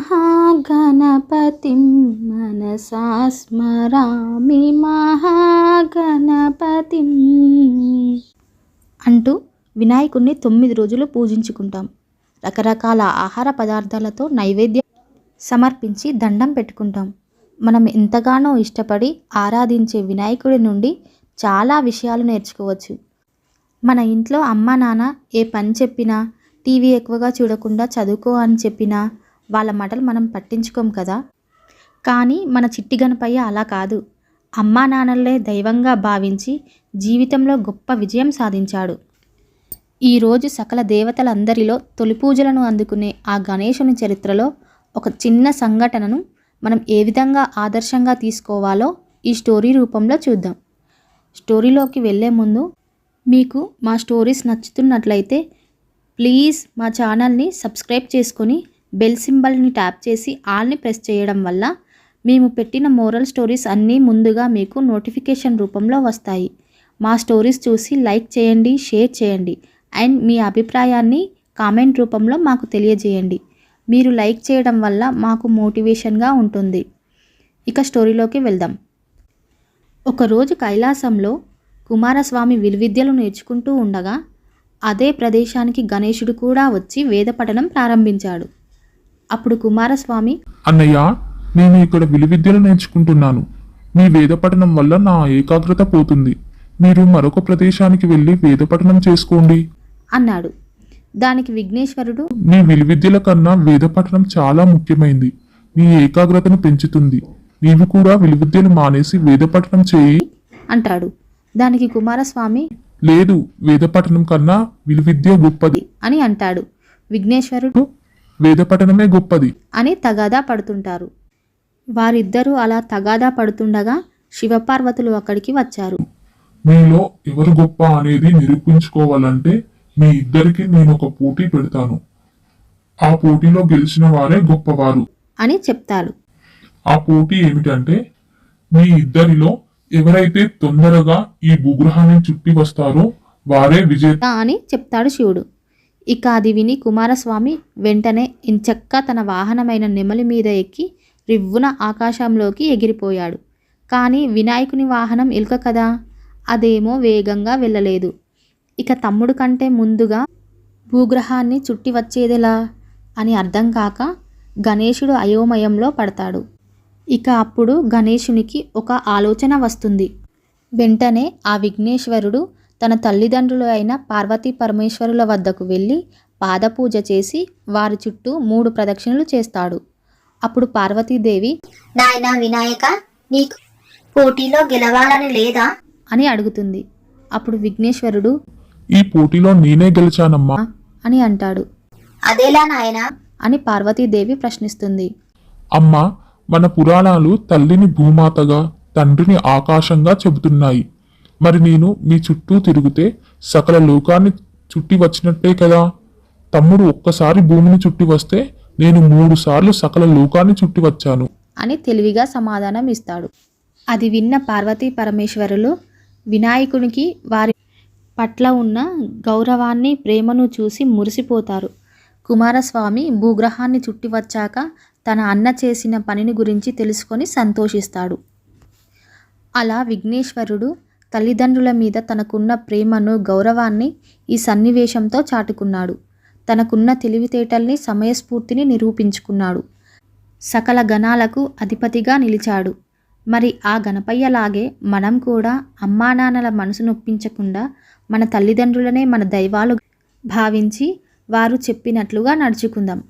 మహాగణపతిం మనసా స్మరామి మహాగణపతిం. అంటూ వినాయకుణ్ణి తొమ్మిది రోజులు పూజించుకుంటాం. రకరకాల ఆహార పదార్థాలతో నైవేద్యం సమర్పించి దండం పెట్టుకుంటాం. మనం ఎంతగానో ఇష్టపడి ఆరాధించే వినాయకుడి నుండి చాలా విషయాలు నేర్చుకోవచ్చు. మన ఇంట్లో అమ్మ నాన్న ఏ పని చెప్పినా టీవీ ఎక్కువగా చూడకుండా చదువుకో అని చెప్పినా వాళ్ళ మాటలు మనం పట్టించుకోం కదా. కానీ మన చిట్టి గణపయ్య అలా కాదు. అమ్మా నాన్నలే దైవంగా భావించి జీవితంలో గొప్ప విజయం సాధించాడు. ఈరోజు సకల దేవతలందరిలో తొలి పూజలను అందుకునే ఆ గణేశుని చరిత్రలో ఒక చిన్న సంఘటనను మనం ఏ విధంగా ఆదర్శంగా తీసుకోవాలో ఈ స్టోరీ రూపంలో చూద్దాం. స్టోరీలోకి వెళ్ళే ముందు మీకు మా స్టోరీస్ నచ్చుతున్నట్లయితే ప్లీజ్ మా ఛానల్ని సబ్స్క్రైబ్ చేసుకొని బెల్ సింబల్ని ట్యాప్ చేసి ఆల్ని ప్రెస్ చేయడం వల్ల మేము పెట్టిన మోరల్ స్టోరీస్ అన్నీ ముందుగా మీకు నోటిఫికేషన్ రూపంలో వస్తాయి. మా స్టోరీస్ చూసి లైక్ చేయండి షేర్ చేయండి అండ్ మీ అభిప్రాయాన్ని కామెంట్ రూపంలో మాకు తెలియజేయండి. మీరు లైక్ చేయడం వల్ల మాకు మోటివేషన్గా ఉంటుంది. ఇక స్టోరీలోకి వెళ్దాం. ఒకరోజు కైలాసంలో కుమారస్వామి విలువిద్యలు నేర్చుకుంటూ ఉండగా అదే ప్రదేశానికి గణేశుడు కూడా వచ్చి వేద పఠనం ప్రారంభించాడు. అప్పుడు కుమారస్వామి అన్నయ్య నేను ఇక్కడ విలువిద్యలు నేర్చుకుంటున్నాను మీ వేద పఠనం వల్ల నా ఏకాగ్రత పోతుంది. మీరు మరొక ప్రదేశానికి వెళ్ళి వేద పఠనం చేసుకోండి. అన్నాడు. దానికి విఘ్నేశ్వరుడు నీ విలువిద్యల కన్నా వేద పఠనం చాలా ముఖ్యమైంది. నీ ఏకాగ్రతను పెంచుతుంది. నీవు కూడా విలువిద్యలు మానేసి వేద పఠనం చేయి. అంటాడు. దానికి కుమారస్వామి లేదు వేద పఠనం కన్నా విలువిద్య గొప్పది. అని అంటాడు. విఘ్నేశ్వరుడు వేద పఠనమే గొప్పది. అని తగాదా పడుతుంటారు. వారిద్దరూ అలా తగాదా పడుతుండగా శివపార్వతులు అక్కడికి వచ్చారు. మీలో ఎవరు గొప్ప అనేది నిరూపించుకోవాలంటే మీ ఇద్దరికి నేను ఒక పోటీ పెడతాను. ఆ పోటీలో గెలిచిన వారే గొప్పవారు. అని చెప్తాడు ఆ పోటీ ఏమిటంటే మీ ఇద్దరిలో ఎవరైతే తొందరగా ఈ భూగ్రహాన్ని చుట్టి వస్తారో వారే విజేత అని చెప్తాడు శివుడు. ఇక అది విని కుమారస్వామి వెంటనే ఇంచక్క తన వాహనమైన నెమలి మీద ఎక్కి రివ్వున ఆకాశంలోకి ఎగిరిపోయాడు. కానీ వినాయకుని వాహనం ఎలుక కదా? అదేమో వేగంగా వెళ్ళలేదు. ఇక తమ్ముడు కంటే ముందుగా భూగ్రహాన్ని చుట్టి వచ్చేదెలా? అని అర్థం కాక గణేశుడు అయోమయంలో పడతాడు. ఇక అప్పుడు గణేశునికి ఒక ఆలోచన వస్తుంది. వెంటనే ఆ విఘ్నేశ్వరుడు తన తల్లిదండ్రులు అయిన పార్వతీ పరమేశ్వరుల వద్దకు వెళ్ళి పాదపూజ చేసి వారి చుట్టూ మూడు ప్రదక్షిణలు చేస్తాడు. అప్పుడు పార్వతీదేవి నాయనా వినాయక నీకు పోటీలో గెలవాలని లేదా? అని అడుగుతుంది. అప్పుడు విఘ్నేశ్వరుడు ఈ పోటీలో నేనే గెలిచానమ్మా? అని అంటాడు. అదేలా నాయనా? అని పార్వతీదేవి ప్రశ్నిస్తుంది. అమ్మా మన పురాణాలు తల్లిని భూమాతగా తండ్రిని ఆకాశంగా చెబుతున్నాయి. మరి నేను మీ చుట్టూ తిరిగితే సకల లోకాన్ని చుట్టి వచ్చినట్టే కదా. తమ్ముడు ఒక్కసారి భూమిని చుట్టి వస్తే నేను మూడు సార్లు సకల లోకాన్ని చుట్టి వచ్చాను. అని తెలివిగా సమాధానం ఇస్తాడు. అది విన్న పార్వతీ పరమేశ్వరులు వినాయకునికి వారి పట్ల ఉన్న గౌరవాన్ని ప్రేమను చూసి మురిసిపోతారు. కుమారస్వామి భూగ్రహాన్ని చుట్టి వచ్చాక తన అన్న చేసిన పనిని గురించి తెలుసుకొని సంతోషిస్తాడు. అలా విఘ్నేశ్వరుడు తల్లిదండ్రుల మీద తనకున్న ప్రేమను గౌరవాన్ని ఈ సన్నివేశంతో చాటుకున్నాడు. తనకున్న తెలివితేటల్ని సమయస్ఫూర్తిని నిరూపించుకున్నాడు. సకల గణాలకు అధిపతిగా నిలిచాడు. మరి ఆ గణపయ్యలాగే మనం కూడా అమ్మానాన్నల మనసు నొప్పించకుండా మన తల్లిదండ్రులనే మన దైవాలు భావించి వారు చెప్పినట్లుగా నడుచుకుందాం.